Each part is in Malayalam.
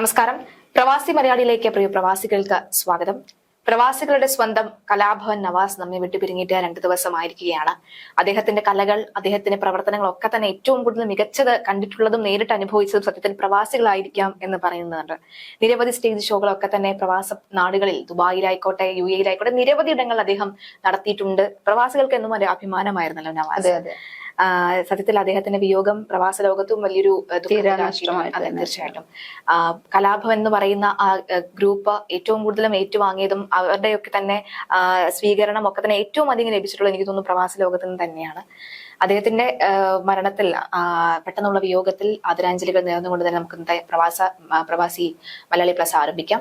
നമസ്കാരം. പ്രവാസി മലയാളിയിലേക്ക് പ്രിയ പ്രവാസികൾക്ക് സ്വാഗതം. പ്രവാസികളുടെ സ്വന്തം കലാഭവൻ നവാസ് നമ്മെ വിട്ടുപിരിഞ്ഞിട്ട് രണ്ട് ദിവസമായിരിക്കുകയാണ്. അദ്ദേഹത്തിന്റെ കലകൾ അദ്ദേഹത്തിന്റെ പ്രവർത്തനങ്ങൾ ഒക്കെ തന്നെ ഏറ്റവും കൂടുതൽ മികച്ചത് കണ്ടിട്ടുള്ളതും നേരിട്ട് അനുഭവിച്ചതും സത്യത്തിൽ പ്രവാസികളായിരിക്കാം എന്ന് പറയുന്നുണ്ട്. നിരവധി സ്റ്റേജ് ഷോകളൊക്കെ തന്നെ പ്രവാസ നാടുകളിൽ ദുബായിലായിക്കോട്ടെ യു എയിലായിക്കോട്ടെ നിരവധി ഇടങ്ങൾ അദ്ദേഹം നടത്തിയിട്ടുണ്ട്. പ്രവാസികൾക്ക് എന്നും ഒരു അഭിമാനമായിരുന്നല്ലോ നവാസ്. സത്യത്തിൽ അദ്ദേഹത്തിന്റെ വിയോഗം പ്രവാസ ലോകത്തും വലിയൊരു. അതെ തീർച്ചയായിട്ടും. കലാഭവൻ എന്ന് പറയുന്ന ആ ഗ്രൂപ്പ് ഏറ്റവും കൂടുതലും ഏറ്റുവാങ്ങിയതും അവരുടെയൊക്കെ തന്നെ സ്വീകരണം ഒക്കെ തന്നെ ഏറ്റവും അധികം ലഭിച്ചിട്ടുള്ളത് എനിക്ക് തോന്നുന്നു പ്രവാസ ലോകത്ത് നിന്ന് തന്നെയാണ്. അദ്ദേഹത്തിന്റെ മരണത്തിൽ പെട്ടെന്നുള്ള വിയോഗത്തിൽ ആദരാഞ്ജലികൾ നേർന്നുകൊണ്ട് തന്നെ നമുക്ക് പ്രവാസ പ്രവാസി മലയാളി പ്ലസ് ആരംഭിക്കാം.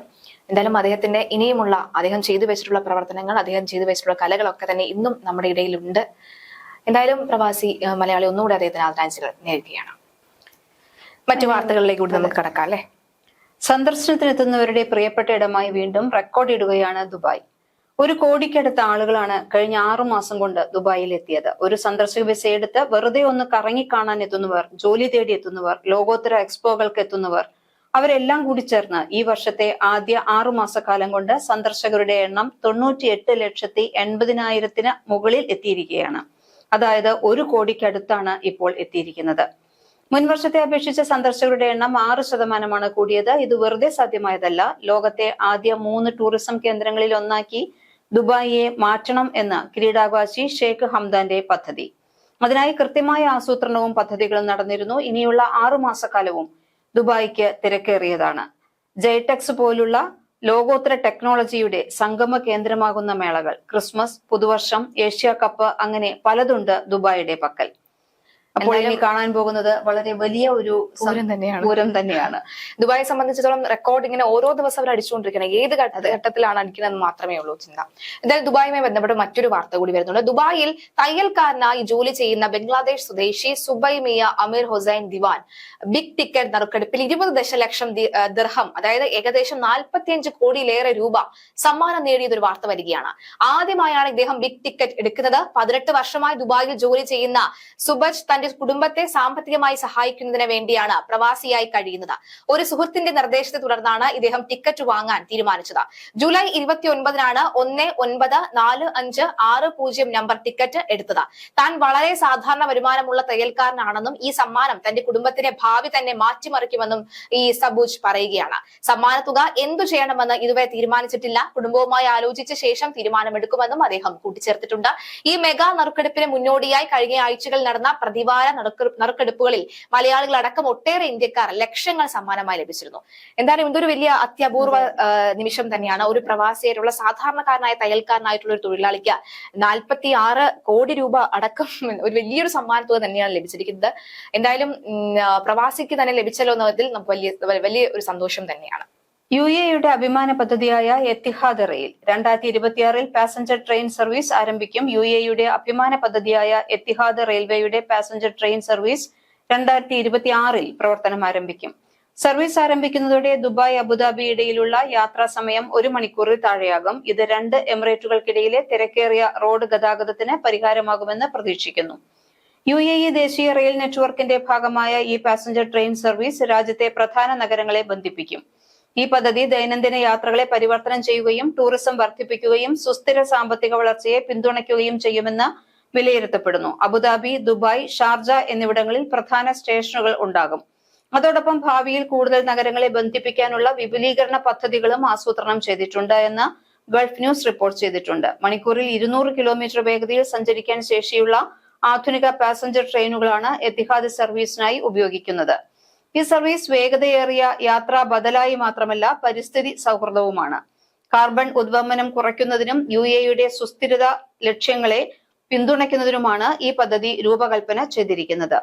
എന്തായാലും അദ്ദേഹത്തിന്റെ ഇനിയുമുള്ള അദ്ദേഹം ചെയ്തു വെച്ചിട്ടുള്ള പ്രവർത്തനങ്ങൾ അദ്ദേഹം ചെയ്തു വെച്ചിട്ടുള്ള കലകളൊക്കെ തന്നെ ഇന്നും നമ്മുടെ ഇടയിലുണ്ട്. എന്തായാലും പ്രവാസി മലയാളി ഒന്നുകൂടെ അദ്ദേഹത്തിന് ആദരാഞ്ജലികൾ നേരുകയാണ്. മറ്റു വാർത്തകളിലേക്ക് കൂടി നമുക്ക് കടക്കാം അല്ലെ? സന്ദർശനത്തിനെത്തുന്നവരുടെ പ്രിയപ്പെട്ട ഇടമായി വീണ്ടും റെക്കോർഡ് ഇടുകയാണ് ദുബായ്. ഒരു കോടിക്കടുത്ത ആളുകളാണ് കഴിഞ്ഞ ആറു മാസം കൊണ്ട് ദുബായിൽ എത്തിയത് ഒരു സന്ദർശക വിസ എടുത്ത് വെറുതെ ഒന്ന് കറങ്ങിക്കാണാൻ എത്തുന്നവർ ജോലി തേടി എത്തുന്നവർ ലോകോത്തര എക്സ്പോകൾക്ക് എത്തുന്നവർ അവരെല്ലാം കൂടി ചേർന്ന് ഈ വർഷത്തെ ആദ്യ ആറു മാസക്കാലം കൊണ്ട് സന്ദർശകരുടെ എണ്ണം തൊണ്ണൂറ്റിയെട്ട് ലക്ഷത്തി എൺപതിനായിരത്തിന് മുകളിൽ എത്തിയിരിക്കുകയാണ്. അതായത് ഒരു കോടിക്കടുത്താണ് ഇപ്പോൾ എത്തിയിരിക്കുന്നത്. മുൻവർഷത്തെ അപേക്ഷിച്ച് സന്ദർശകരുടെ എണ്ണം ആറ് ശതമാനമാണ് കൂടിയത്. ഇത് വെറുതെ സാധ്യമായതല്ല. ലോകത്തെ ആദ്യ മൂന്ന് ടൂറിസം കേന്ദ്രങ്ങളിൽ ഒന്നാക്കി ദുബായിയെ മാറ്റണം എന്ന കിരീടാവകാശി ഷെയ്ഖ് ഹംദാന്റെ പദ്ധതി. അതിനായി കൃത്യമായ ആസൂത്രണവും പദ്ധതികളും നടന്നിരുന്നു. ഇനിയുള്ള ആറു മാസക്കാലവും ദുബായിക്ക് തിരക്കേറിയതാണ്. ജൈടെക്സ് പോലുള്ള ലോകോത്തര ടെക്നോളജിയുടെ സംഗമ കേന്ദ്രമാകുന്ന മേളകൾ ക്രിസ്മസ് പുതുവർഷം ഏഷ്യ കപ്പ് അങ്ങനെ പലതുണ്ട് ദുബായിയുടെ പക്കൽ. അപ്പോൾ ഇനി കാണാൻ പോകുന്നത് വളരെ വലിയ ഒരു പൂരം തന്നെയാണ്. പൂരം തന്നെയാണ്. ദുബായെ സംബന്ധിച്ചിടത്തോളം റെക്കോർഡ് ഇങ്ങനെ ഓരോ ദിവസം അവർ അടിച്ചുകൊണ്ടിരിക്കണം ഏത് ഘട്ട- ഘട്ടത്തിലാണ് അടിക്കുന്നത് മാത്രമേ ഉള്ളൂ ചിന്ത. എന്തായാലും ദുബായുമായി ബന്ധപ്പെട്ട് മറ്റൊരു വാർത്ത കൂടി വരുന്നുണ്ട്. ദുബായിൽ തയ്യൽക്കാരനായി ജോലി ചെയ്യുന്ന ബംഗ്ലാദേശ് സ്വദേശി സുബൈ മിയ അമീർ ഹുസൈൻ ദിവാൻ ബിഗ് ടിക്കറ്റ് നറുക്കെടുപ്പിൽ ഇരുപത് ദശലക്ഷം ദർഹം ദിർഹം അതായത് ഏകദേശം നാൽപ്പത്തിയഞ്ച് കോടിയിലേറെ രൂപ സമ്മാനം നേടിയതൊരു വാർത്ത വരികയാണ്. ആദ്യമായാണ് ഇദ്ദേഹം ബിഗ് ടിക്കറ്റ് എടുക്കുന്നത്. പതിനെട്ട് വർഷമായി ദുബായിൽ ജോലി ചെയ്യുന്ന സുബജ് തന്റെ കുടുംബത്തെ സാമ്പത്തികമായി സഹായിക്കുന്നതിന് വേണ്ടിയാണ് പ്രവാസിയായി കഴിയുന്നത്. ഒരു സുഹൃത്തിന്റെ നിർദ്ദേശത്തെ തുടർന്നാണ് ഇദ്ദേഹം ടിക്കറ്റ് വാങ്ങാൻ തീരുമാനിച്ചത്. ജൂലൈ ഇരുപത്തി ഒൻപതിനാണ് ഒന്ന് ഒൻപത് നാല് അഞ്ച് ആറ് പൂജ്യം നമ്പർ ടിക്കറ്റ് എടുത്തത്. താൻ വളരെ സാധാരണ വരുമാനമുള്ള തയ്യൽക്കാരനാണെന്നും ഈ സമ്മാനം തന്റെ കുടുംബത്തിന്റെ ഭാവി തന്നെ മാറ്റിമറിക്കുമെന്നും ഈ സബൂജ് പറയുകയാണ്. സമ്മാനത്തുക എന്തു ചെയ്യണമെന്ന് ഇതുവരെ തീരുമാനിച്ചിട്ടില്ല. കുടുംബവുമായി ആലോചിച്ച ശേഷം തീരുമാനമെടുക്കുമെന്നും അദ്ദേഹം കൂട്ടിച്ചേർത്തിട്ടുണ്ട്. ഈ മെഗാ നറുക്കെടുപ്പിന് മുന്നോടിയായി കഴിഞ്ഞ ആഴ്ചകളിൽ നടന്ന പ്രതിവാര നറുക്കെടു- നറുക്കെടുപ്പുകളിൽ മലയാളികൾ അടക്കം ഒട്ടേറെ ഇന്ത്യക്കാർ ലക്ഷങ്ങൾ സമ്മാനമായി ലഭിച്ചിരുന്നു. എന്തായാലും ഇതൊരു വലിയ അത്യപൂർവ നിമിഷം തന്നെയാണ്. ഒരു പ്രവാസിയായിട്ടുള്ള സാധാരണക്കാരനായ തയ്യൽക്കാരനായിട്ടുള്ള ഒരു തൊഴിലാളിക്ക് നാൽപ്പത്തി ആറ് കോടി രൂപ അടക്കം ഒരു വലിയൊരു സമ്മാന തുക തന്നെയാണ് ലഭിച്ചിരിക്കുന്നത്. എന്തായാലും പ്രവാസിക്ക് തന്നെ ലഭിച്ചല്ലോ എന്നതിൽ നമുക്ക് വലിയ വലിയ ഒരു സന്തോഷം തന്നെയാണ്. യു എയുടെ അഭിമാന പദ്ധതിയായ എത്തിഹാദ് റെയിൽ രണ്ടായിരത്തി ഇരുപത്തിയാറിൽ പാസഞ്ചർ ട്രെയിൻ സർവീസ് ആരംഭിക്കും. യു എയുടെ അഭിമാന പദ്ധതിയായ എത്തിഹാദ് റെയിൽവേയുടെ പാസഞ്ചർ ട്രെയിൻ സർവീസ് രണ്ടായിരത്തി ഇരുപത്തിയാറിൽ പ്രവർത്തനം ആരംഭിക്കും. സർവീസ് ആരംഭിക്കുന്നതോടെ ദുബായ് അബുദാബി ഇടയിലുള്ള യാത്രാ സമയം ഒരു മണിക്കൂറിൽ താഴെയാകും. ഇത് രണ്ട് എമിറേറ്റുകൾക്കിടയിലെ തിരക്കേറിയ റോഡ് ഗതാഗതത്തിന് പരിഹാരമാകുമെന്ന് പ്രതീക്ഷിക്കുന്നു. യു എ ഇ ദേശീയ റെയിൽ നെറ്റ്വർക്കിന്റെ ഭാഗമായ ഈ പാസഞ്ചർ ട്രെയിൻ സർവീസ് രാജ്യത്തെ പ്രധാന നഗരങ്ങളെ ബന്ധിപ്പിക്കും. ഈ പദ്ധതി ദൈനംദിന യാത്രകളെ പരിവർത്തനം ചെയ്യുകയും ടൂറിസം വർദ്ധിപ്പിക്കുകയും സുസ്ഥിര സാമ്പത്തിക വളർച്ചയെ പിന്തുണയ്ക്കുകയും ചെയ്യുമെന്ന് വിലയിരുത്തപ്പെടുന്നു. അബുദാബി ദുബായ് ഷാർജ എന്നിവിടങ്ങളിൽ പ്രധാന സ്റ്റേഷനുകൾ ഉണ്ടാകും. അതോടൊപ്പം ഭാവിയിൽ കൂടുതൽ നഗരങ്ങളെ ബന്ധിപ്പിക്കാനുള്ള വിപുലീകരണ പദ്ധതികളും ആസൂത്രണം ചെയ്തിട്ടുണ്ട് എന്ന് ഗൾഫ് ന്യൂസ് റിപ്പോർട്ട് ചെയ്തിട്ടുണ്ട്. മണിക്കൂറിൽ ഇരുന്നൂറ് കിലോമീറ്റർ വേഗതയിൽ സഞ്ചരിക്കാൻ ശേഷിയുള്ള ആധുനിക പാസഞ്ചർ ട്രെയിനുകളാണ് എത്തിഹാദ് സർവീസിനായി ഉപയോഗിക്കുന്നത്. ഈ സർവീസ് വേഗതയേറിയ യാത്ര ബദലായി മാത്രമല്ല പരിസ്ഥിതി സൗഹൃദവുമാണ്. കാർബൺ ഉദ്വമനം കുറയ്ക്കുന്നതിനും യു എയുടെ സുസ്ഥിരത ലക്ഷ്യങ്ങളെ പിന്തുണയ്ക്കുന്നതിനുമാണ് ഈ പദ്ധതി രൂപകൽപ്പന ചെയ്തിരിക്കുന്നത്.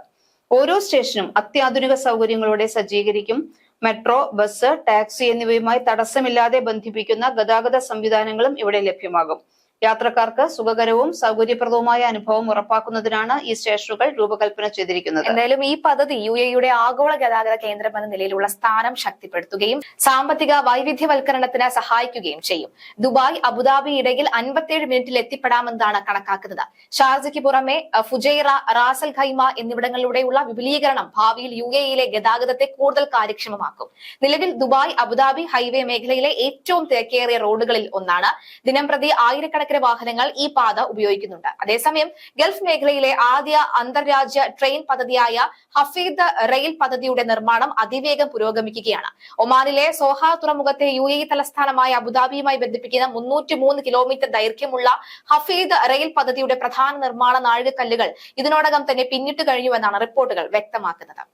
ഓരോ സ്റ്റേഷനും അത്യാധുനിക സൗകര്യങ്ങളോടെ സജ്ജീകരിക്കും. മെട്രോ ബസ് ടാക്സി എന്നിവയുമായി തടസ്സമില്ലാതെ ബന്ധിപ്പിക്കുന്ന ഗതാഗത സംവിധാനങ്ങളും ഇവിടെ ലഭ്യമാകും. യാത്രക്കാർക്ക് സുഖകരവും സൗകര്യപ്രദവുമായ അനുഭവം ഉറപ്പാക്കുന്നതിനാണ് ഈ സ്റ്റേഷനുകൾ രൂപകൽപ്പന ചെയ്തിരിക്കുന്നത്. എന്തായാലും ഈ പദ്ധതി യു എയുടെ ആഗോള ഗതാഗത കേന്ദ്രം എന്ന നിലയിലുള്ള സ്ഥാനം ശക്തിപ്പെടുത്തുകയും സാമ്പത്തിക വൈവിധ്യവൽക്കരണത്തിന് സഹായിക്കുകയും ചെയ്യും. ദുബായ് അബുദാബി ഇടയിൽ അൻപത്തിയേഴ് മിനിറ്റിൽ എത്തിപ്പെടാമെന്നാണ് കണക്കാക്കുന്നത്. ഷാർജയ്ക്ക് പുറമെ ഫുജൈറ റാസൽ ഖൈമ എന്നിവിടങ്ങളിലൂടെയുള്ള വിപുലീകരണം ഭാവിയിൽ യു എയിലെ ഗതാഗതത്തെ കൂടുതൽ കാര്യക്ഷമമാക്കും. നിലവിൽ ദുബായ് അബുദാബി ഹൈവേ മേഖലയിലെ ഏറ്റവും തിരക്കേറിയ റോഡുകളിൽ ഒന്നാണ്. ദിനംപ്രതി ആയിരക്കണക്കിന് വാഹനങ്ങൾ ഈ പാത ഉപയോഗിക്കുന്നുണ്ട്. അതേസമയം ഗൾഫ് മേഖലയിലെ ആദ്യ അന്തർരാജ്യ ട്രെയിൻ പദ്ധതിയായ ഹഫീദ് റെയിൽ പദ്ധതിയുടെ നിർമ്മാണം അതിവേഗം പുരോഗമിക്കുകയാണ്. ഒമാനിലെ സോഹ തുറമുഖത്തെ യു എ തലസ്ഥാനമായ അബുദാബിയുമായി ബന്ധിപ്പിക്കുന്ന മുന്നൂറ്റി മൂന്ന് കിലോമീറ്റർ ദൈർഘ്യമുള്ള ഹഫീദ് റെയിൽ പദ്ധതിയുടെ പ്രധാന നിർമ്മാണ നാഴികക്കല്ലുകൾ ഇതിനോടകം തന്നെ പിന്നിട്ട് കഴിഞ്ഞുവെന്നാണ് റിപ്പോർട്ടുകൾ വ്യക്തമാക്കുന്നത്.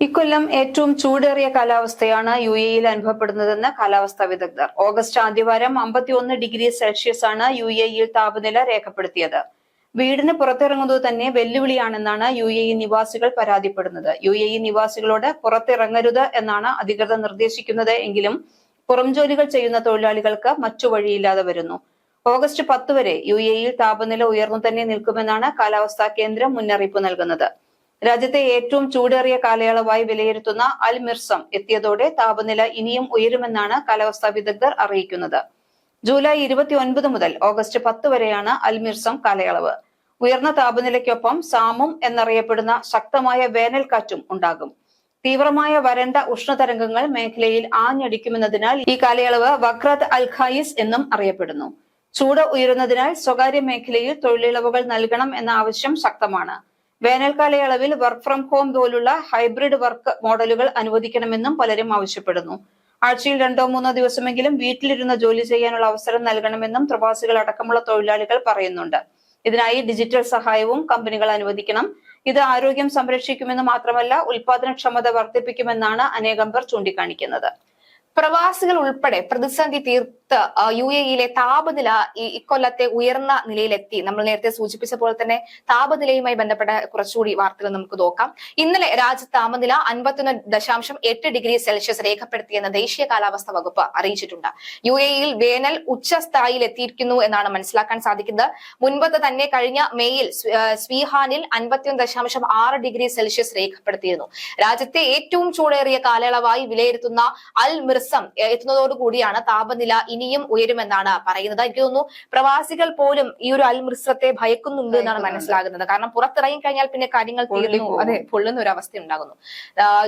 ഇക്കൊല്ലം ഏറ്റവും ചൂടേറിയ കാലാവസ്ഥയാണ് യു എയിൽ അനുഭവപ്പെടുന്നതെന്ന് കാലാവസ്ഥാ വിദഗ്ധർ. ഓഗസ്റ്റ് ആദ്യവാരം അമ്പത്തിയൊന്ന് ഡിഗ്രി സെൽഷ്യസ് ആണ് യു എയിൽ താപനില രേഖപ്പെടുത്തിയത്. വീടിന് പുറത്തിറങ്ങുന്നത് തന്നെ വെല്ലുവിളിയാണെന്നാണ് യു എ നിവാസികൾ പരാതിപ്പെടുന്നത്. യു എ നിവാസികളോട് പുറത്തിറങ്ങരുത് എന്നാണ് അധികൃതർ നിർദ്ദേശിക്കുന്നത് എങ്കിലും പുറം ജോലികൾ ചെയ്യുന്ന തൊഴിലാളികൾക്ക് മറ്റു വഴിയില്ലാതെ വരുന്നു. ഓഗസ്റ്റ് പത്ത് വരെ യു എയിൽ താപനില ഉയർന്നു തന്നെ നിൽക്കുമെന്നാണ് കാലാവസ്ഥാ കേന്ദ്രം മുന്നറിയിപ്പ് നൽകുന്നത്. രാജ്യത്തെ ഏറ്റവും ചൂടേറിയ കാലയളവായി വിലയിരുത്തുന്ന അൽ മിർസം എത്തിയതോടെ താപനില ഇനിയും ഉയരുമെന്നാണ് കാലാവസ്ഥാ വിദഗ്ധർ അറിയിക്കുന്നത്. ജൂലൈ ഇരുപത്തി ഒൻപത് മുതൽ ഓഗസ്റ്റ് പത്ത് വരെയാണ് അൽ മിർസം കാലയളവ്. ഉയർന്ന താപനിലയ്ക്കൊപ്പം സാമും എന്നറിയപ്പെടുന്ന ശക്തമായ വേനൽക്കാറ്റും ഉണ്ടാകും. തീവ്രമായ വരണ്ട ഉഷ്ണതരംഗങ്ങൾ മേഖലയിൽ ആഞ്ഞടിക്കുമെന്നതിനാൽ ഈ കാലയളവ് വക്രത് അൽഖായിസ് എന്നും അറിയപ്പെടുന്നു. ചൂട് ഉയരുന്നതിനാൽ സ്വകാര്യ മേഖലയിൽ തൊഴിലിളവുകൾ നൽകണം എന്ന ആവശ്യം ശക്തമാണ്. വേനൽക്കാലയളവിൽ വർക്ക് ഫ്രം ഹോം പോലുള്ള ഹൈബ്രിഡ് വർക്ക് മോഡലുകൾ അനുവദിക്കണമെന്നും പലരും ആവശ്യപ്പെടുന്നു. ആഴ്ചയിൽ രണ്ടോ മൂന്നോ ദിവസമെങ്കിലും വീട്ടിലിരുന്ന് ജോലി ചെയ്യാനുള്ള അവസരം നൽകണമെന്നും പ്രവാസികൾ അടക്കമുള്ള തൊഴിലാളികൾ പറയുന്നുണ്ട്. ഇതിനായി ഡിജിറ്റൽ സഹായവും കമ്പനികൾ അനുവദിക്കണം. ഇത് ആരോഗ്യം സംരക്ഷിക്കുമെന്ന് മാത്രമല്ല ഉൽപാദനക്ഷമത വർദ്ധിപ്പിക്കുമെന്നാണ് അനേകം പേർ ചൂണ്ടിക്കാണിക്കുന്നത്. പ്രവാസികൾ ഉൾപ്പെടെ പ്രതിസന്ധി തീർത്ത് യു എയിലെ താപനില ഇക്കൊല്ലത്തെ ഉയർന്ന നിലയിലെത്തി. നമ്മൾ നേരത്തെ സൂചിപ്പിച്ച പോലെ തന്നെ താപനിലയുമായി ബന്ധപ്പെട്ട കുറച്ചുകൂടി വാർത്തകൾ നമുക്ക് നോക്കാം. ഇന്നലെ രാജ്യത്ത് താപനില അൻപത്തൊന്ന് ദശാംശം എട്ട് ഡിഗ്രി സെൽഷ്യസ് രേഖപ്പെടുത്തിയെന്ന് ദേശീയ കാലാവസ്ഥാ വകുപ്പ് അറിയിച്ചിട്ടുണ്ട്. യു എയിൽ വേനൽ ഉച്ചസ്ഥായിയിൽ എത്തിയിരിക്കുന്നു എന്നാണ് മനസ്സിലാക്കാൻ സാധിക്കുന്നത്. മുൻപത്തെ തന്നെ കഴിഞ്ഞ മെയ്യിൽ സ്വീഹാനിൽ അൻപത്തിയൊന്ന് ദശാംശം ആറ് ഡിഗ്രി സെൽഷ്യസ് രേഖപ്പെടുത്തിയിരുന്നു. രാജ്യത്തെ ഏറ്റവും ചൂടേറിയ കാലയളവായി വിലയിരുത്തുന്ന അൽ മിർസം എത്തുന്നതോടുകൂടിയാണ് താപനില ഇനിയും ഉയരുമെന്നാണ് പറയുന്നത്. എനിക്ക് തോന്നുന്നു പ്രവാസികൾ പോലും ഈ ഒരു അൽമൃസത്തെ ഭയക്കുന്നുണ്ട് എന്നാണ്. മനസ്സിലാകുന്നത്. കാരണം പുറത്തിറങ്ങി കഴിഞ്ഞാൽ പിന്നെ കാര്യങ്ങൾ തീർന്നു. അതെ പൊള്ളുന്ന ഒരു അവസ്ഥ ഉണ്ടാകുന്നു.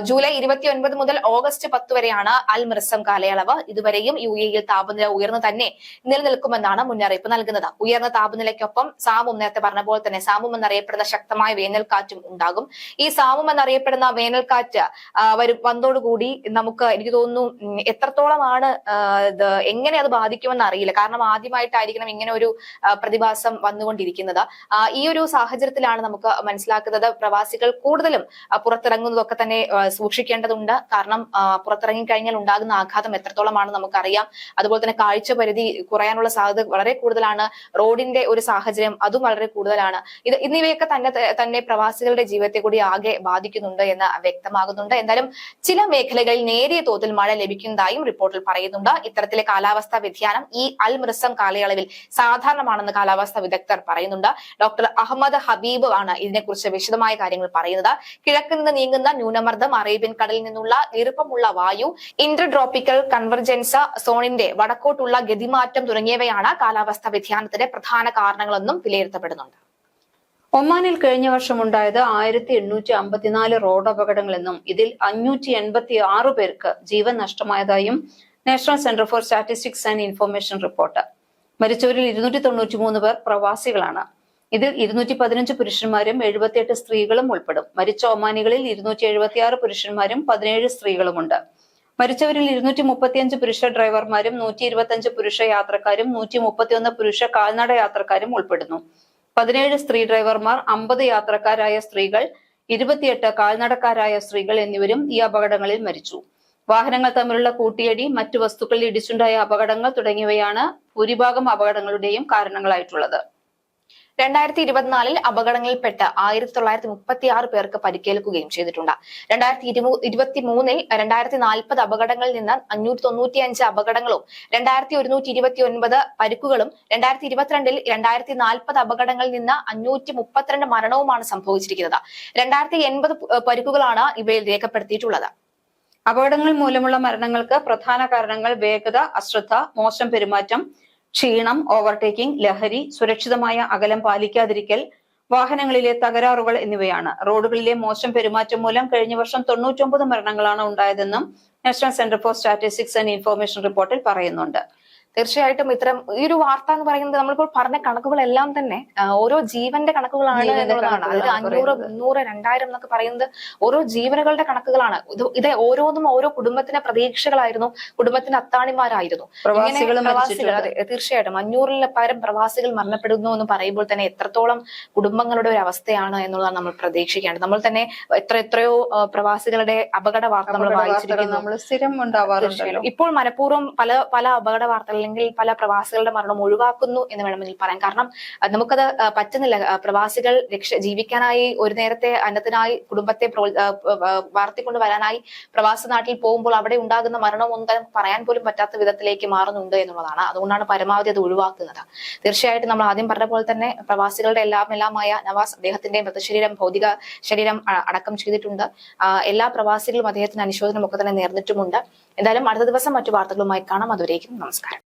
ജൂലൈ ഇരുപത്തി ഒൻപത് മുതൽ ഓഗസ്റ്റ് പത്ത് വരെയാണ് അൽമൃസം കാലയളവ്. ഇതുവരെയും യു എയിൽ താപനില ഉയർന്നു തന്നെ നിലനിൽക്കുമെന്നാണ് മുന്നറിയിപ്പ് നൽകുന്നത്. ഉയർന്ന താപനിലയ്ക്കൊപ്പം സാമും നേരത്തെ പറഞ്ഞ പോലെ തന്നെ സാമും എന്നറിയപ്പെടുന്ന ശക്തമായ വേനൽക്കാറ്റും ഉണ്ടാകും. ഈ സാമും എന്നറിയപ്പെടുന്ന വേനൽക്കാറ്റ് വരും വന്നതോടുകൂടി നമുക്ക് എനിക്ക് തോന്നുന്നു എത്രത്തോളമാണ് എങ്ങനെ അത് ബാധിക്കുമെന്ന് അറിയില്ല. കാരണം ആദ്യമായിട്ടായിരിക്കണം ഇങ്ങനെ ഒരു പ്രതിഭാസം വന്നുകൊണ്ടിരിക്കുന്നത്. ഈ ഒരു സാഹചര്യത്തിലാണ് നമുക്ക് മനസ്സിലാക്കുന്നത് പ്രവാസികൾ കൂടുതലും പുറത്തിറങ്ങുന്നതൊക്കെ തന്നെ സൂക്ഷിക്കേണ്ടതുണ്ട്. കാരണം പുറത്തിറങ്ങിക്കഴിഞ്ഞാൽ പുറത്തിറങ്ങി കഴിഞ്ഞാൽ ഉണ്ടാകുന്ന ആഘാതം എത്രത്തോളമാണ് നമുക്കറിയാം. അതുപോലെ തന്നെ കാഴ്ച പരിധി കുറയാനുള്ള സാധ്യത വളരെ കൂടുതലാണ്. റോഡിന്റെ ഒരു സാഹചര്യം അതും വളരെ കൂടുതലാണ്. ഇത് എന്നിവയൊക്കെ തന്നെ തന്നെ പ്രവാസികളുടെ ജീവിതത്തെ കൂടി ആകെ ബാധിക്കുന്നുണ്ട് എന്ന് വ്യക്തമാകുന്നുണ്ട്. എന്തായാലും ചില മേഖലകളിൽ നേരിയ തോതിൽ മഴ ലഭിക്കുന്നതായും റിപ്പോർട്ടിൽ പറയുന്നുണ്ട്. ഇത്തരത്തിലെ കാലാവസ്ഥാ വ്യതിയാനം ഈ അൽമൃസം കാലയളവിൽ സാധാരണമാണെന്ന് കാലാവസ്ഥാ വിദഗ്ധർ പറയുന്നുണ്ട്. ഡോക്ടർ അഹമ്മദ് ഹബീബ് ആണ് ഇതിനെക്കുറിച്ച് വിശദമായ കാര്യങ്ങൾ പറയുന്നത്. കിഴക്ക് നിന്ന് നീങ്ങുന്ന ന്യൂനമർദ്ദം അറേബ്യൻ കടലിൽ നിന്നുള്ള ഈർപ്പമുള്ള വായു ഇന്റർട്രോപ്പിക്കൽ കൺവർജൻസ് സോണിന്റെ വടക്കോട്ടുള്ള ഗതിമാറ്റം തുടങ്ങിയവയാണ് കാലാവസ്ഥാ വ്യതിയാനത്തിന്റെ പ്രധാന കാരണങ്ങളെന്നും വിലയിരുത്തപ്പെടുന്നുണ്ട്. ഒമാനിൽ കഴിഞ്ഞ വർഷം ഉണ്ടായത് ആയിരത്തി എണ്ണൂറ്റി അമ്പത്തിനാല് റോഡ് അപകടങ്ങളെന്നും ഇതിൽ അഞ്ഞൂറ്റി എൺപത്തി ആറ് പേർക്ക് ജീവൻ നഷ്ടമായതായും national centre for statistics and information report. മരിച്ചവരിൽ ഇരുന്നൂറ്റി തൊണ്ണൂറ്റി മൂന്ന് പേർ പ്രവാസികളാണ്. ഇതിൽ ഇരുന്നൂറ്റി പതിനഞ്ച് പുരുഷന്മാരും എഴുപത്തിയെട്ട് സ്ത്രീകളും ഉൾപ്പെടും. മരിച്ച ഒമാനികളിൽ ഇരുന്നൂറ്റി എഴുപത്തിയാറ് പുരുഷന്മാരും പതിനേഴ് സ്ത്രീകളുമുണ്ട്. മരിച്ചവരിൽ ഇരുന്നൂറ്റി മുപ്പത്തിയഞ്ച് പുരുഷ ഡ്രൈവർമാരും നൂറ്റി ഇരുപത്തിയഞ്ച് പുരുഷ യാത്രക്കാരും നൂറ്റി മുപ്പത്തിയൊന്ന് പുരുഷ കാൽനട യാത്രക്കാരും ഉൾപ്പെടുന്നു. പതിനേഴ് സ്ത്രീ ഡ്രൈവർമാർ അമ്പത് യാത്രക്കാരായ സ്ത്രീകൾ ഇരുപത്തിയെട്ട് കാൽനടക്കാരായ സ്ത്രീകൾ എന്നിവരും ഈ അപകടങ്ങളിൽ മരിച്ചു. വാഹനങ്ങൾ തമ്മിലുള്ള കൂട്ടിയടി മറ്റു വസ്തുക്കളിൽ ഇടിച്ചുണ്ടായ അപകടങ്ങൾ തുടങ്ങിയവയാണ് ഭൂരിഭാഗം അപകടങ്ങളുടെയും കാരണങ്ങളായിട്ടുള്ളത്. രണ്ടായിരത്തി ഇരുപത്തിനാലിൽ അപകടങ്ങളിൽപ്പെട്ട് ആയിരത്തി തൊള്ളായിരത്തി മുപ്പത്തി ആറ് പേർക്ക് പരിക്കേൽക്കുകയും ചെയ്തിട്ടുണ്ട്. രണ്ടായിരത്തി ഇരുപ ഇരുപത്തി മൂന്നിൽ രണ്ടായിരത്തി നാൽപ്പത് അപകടങ്ങളിൽ നിന്ന് അഞ്ഞൂറ്റി തൊണ്ണൂറ്റി അഞ്ച് അപകടങ്ങളും രണ്ടായിരത്തി ഒരുന്നൂറ്റി ഇരുപത്തി ഒൻപത് പരിക്കുകളും രണ്ടായിരത്തി ഇരുപത്തിരണ്ടിൽ രണ്ടായിരത്തി നാൽപ്പത് അപകടങ്ങളിൽ നിന്ന് അഞ്ഞൂറ്റി മുപ്പത്തിരണ്ട് മരണവുമാണ് സംഭവിച്ചിരിക്കുന്നത്. രണ്ടായിരത്തി എൺപത് പരിക്കുകളാണ് ഇവയിൽ രേഖപ്പെടുത്തിയിട്ടുള്ളത്. അപകടങ്ങൾ മൂലമുള്ള മരണങ്ങൾക്ക് പ്രധാന കാരണങ്ങൾ വേഗത അശ്രദ്ധ മോശം പെരുമാറ്റം ക്ഷീണം ഓവർടേക്കിംഗ് ലഹരി സുരക്ഷിതമായ അകലം പാലിക്കാതിരിക്കൽ വാഹനങ്ങളിലെ തകരാറുകൾ എന്നിവയാണ്. റോഡുകളിലെ മോശം പെരുമാറ്റം മൂലം കഴിഞ്ഞ വർഷം തൊണ്ണൂറ്റൊമ്പത് മരണങ്ങളാണ് ഉണ്ടായതെന്നും national centre for statistics and information റിപ്പോർട്ടിൽ പറയുന്നുണ്ട്. തീർച്ചയായിട്ടും ഇത്തരം ഈ ഒരു വാർത്ത എന്ന് പറയുന്നത് നമ്മളിപ്പോൾ പറഞ്ഞ കണക്കുകളെല്ലാം തന്നെ ഓരോ ജീവന്റെ കണക്കുകളാണ് എന്നുള്ളതാണ്. അതിൽ അഞ്ഞൂറ് മുന്നൂറ് രണ്ടായിരം എന്നൊക്കെ പറയുന്നത് ഓരോ ജീവനുകളുടെ കണക്കുകളാണ്. ഇത് ഇത് ഓരോന്നും ഓരോ കുടുംബത്തിന്റെ പ്രതീക്ഷകളായിരുന്നു കുടുംബത്തിന്റെ അത്താണിമാരായിരുന്നു. ഇങ്ങനെ പ്രവാസികളും പ്രവാസികൾ മരിച്ചിട്ടുണ്ട്. അതെ തീർച്ചയായിട്ടും അഞ്ഞൂറിൽ പരം പ്രവാസികൾ മരണപ്പെടുന്നു എന്ന് പറയുമ്പോൾ തന്നെ എത്രത്തോളം കുടുംബങ്ങളുടെ ഒരു അവസ്ഥയാണ് എന്നുള്ളതാണ് നമ്മൾ പ്രതീക്ഷിക്കേണ്ടത്. നമ്മൾ തന്നെ എത്ര എത്രയോ പ്രവാസികളുടെ അപകട വാർത്ത നമ്മൾ വായിച്ചിരിക്കുന്നു. ഇപ്പോൾ മനഃപൂർവം പല പല അപകട വാർത്തകൾ അല്ലെങ്കിൽ പല പ്രവാസികളുടെ മരണം ഒഴിവാക്കുന്നു എന്ന് വേണമെങ്കിൽ പറയാം കാരണം നമുക്കത് പറ്റുന്നില്ല. പ്രവാസികൾ രക്ഷ ജീവിക്കാനായി ഒരു നേരത്തെ അന്നത്തിനായി കുടുംബത്തെ വളർത്തിക്കൊണ്ട് വരാനായി പ്രവാസ നാട്ടിൽ പോകുമ്പോൾ അവിടെ ഉണ്ടാകുന്ന മരണം ഒന്നും പറയാൻ പോലും പറ്റാത്ത വിധത്തിലേക്ക് മാറുന്നുണ്ട് എന്നുള്ളതാണ്. അതുകൊണ്ടാണ് പരമാവധി അത് ഒഴിവാക്കുന്നത്. തീർച്ചയായിട്ടും നമ്മൾ ആദ്യം പറഞ്ഞ പോലെ തന്നെ പ്രവാസികളുടെ എല്ലാം എല്ലാമായ നവാസ് അദ്ദേഹത്തിന്റെ മൃതശരീരം ഭൗതിക ശരീരം അടക്കം ചെയ്തിട്ടുണ്ട്. എല്ലാ പ്രവാസികളും അദ്ദേഹത്തിന് അനുശോചനം ഒക്കെ തന്നെ നേർന്നിട്ടുമുണ്ട്. എന്തായാലും അടുത്ത ദിവസം മറ്റു വാർത്തകളുമായി കാണാം. അതുവരേക്കും നമസ്കാരം.